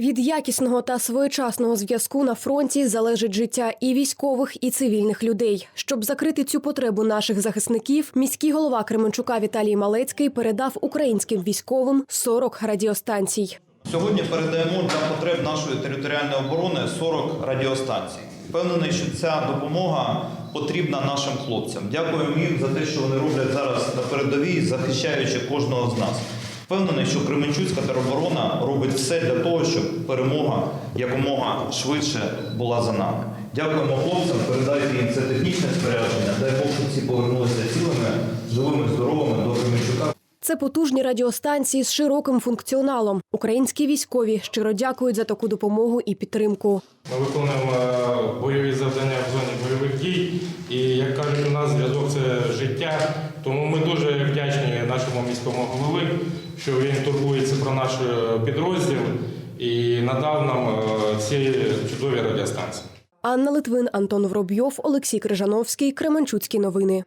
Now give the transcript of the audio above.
Від якісного та своєчасного зв'язку на фронті залежить життя і військових, і цивільних людей. Щоб закрити цю потребу наших захисників, міський голова Кременчука Віталій Малецький передав українським військовим 40 радіостанцій. Сьогодні передаємо для потреб нашої територіальної оборони 40 радіостанцій. Впевнений, що ця допомога потрібна нашим хлопцям. Дякуємо їм за те, що вони роблять зараз на передовій, захищаючи кожного з нас. Впевнений, що Кременчуцька тероборона робить все для того, щоб перемога якомога швидше була за нами. Дякуємо хлопцям, передайте їм це технічне спорядження. Дай Бог, щоб всі повернулися цілими, живими, здоровими до Кременчука. Це потужні радіостанції з широким функціоналом. Українські військові щиро дякують за таку допомогу і підтримку. Ми виконуємо е, бойові завдання в зоні бойових дій. І як кажуть, у нас зв'язок це життя. Тому ми дуже вдячні нашому міському що він турбується про наш е, підрозділ і надав нам е, ці чудові радіостанції. Анна Литвин, Антон Воробйов, Олексій Крижановський, Кременчуцькі новини.